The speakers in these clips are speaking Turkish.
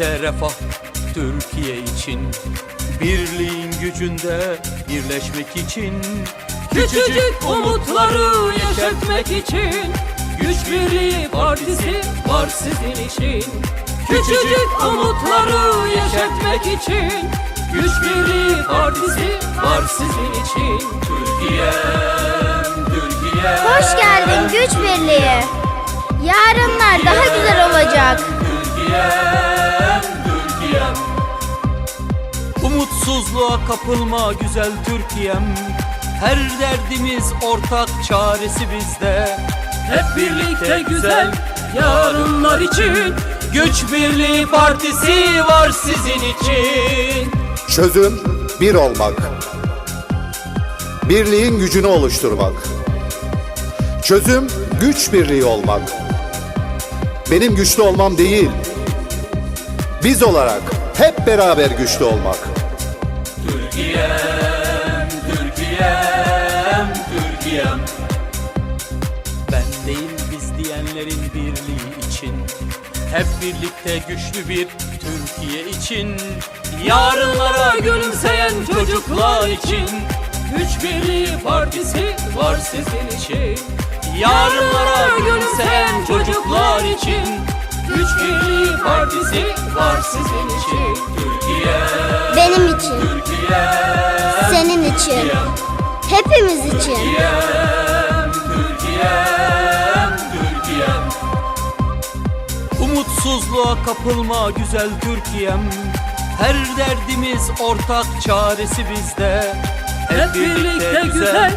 birlikte refah Türkiye için. Birliğin gücünde birleşmek için. Küçücük umutları yeşertmek için. Güç Birliği Partisi var sizin için. Küçücük umutları yeşertmek için. Güç Birliği Partisi var sizin için. Türkiye'm, Türkiye Hoş geldin güç birliği. Yarınlar daha güzel olacak. Türkiye'm, Umutsuzluğa kapılma güzel Türkiye'm Her derdimiz ortak çaresi bizde Hep birlikte güzel yarınlar için Güç Birliği Partisi var sizin için Çözüm bir olmak. Birliğin gücünü oluşturmak. Çözüm güç birliği olmak. Benim güçlü olmam değil. Biz olarak hep beraber güçlü olmak. Türkiye'm, Türkiye'm, Türkiye'm. Ben değil biz diyenlerin birliği için Hep birlikte güçlü bir Türkiye için Yarınlara gülümseyen çocuklar için Güç Birliği Partisi var sizin için. Yarınlara gülümseyen çocuklar için Güç Birliği Partisi var sizin için Benim için, senin için, hepimiz için. Türkiye'm, Türkiye'm, Türkiye'm Umutsuzluğa kapılma güzel Türkiye'm. Her derdimiz ortak çaresi bizde. Hep birlikte güzel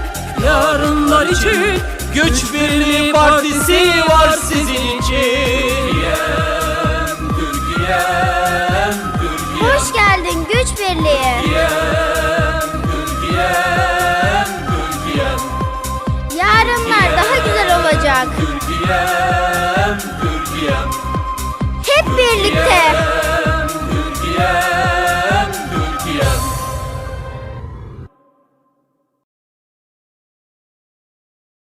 yarınlar için. Güç Birliği Partisi var sizin için Türkiye'm, Türkiye'm. Hep birlikte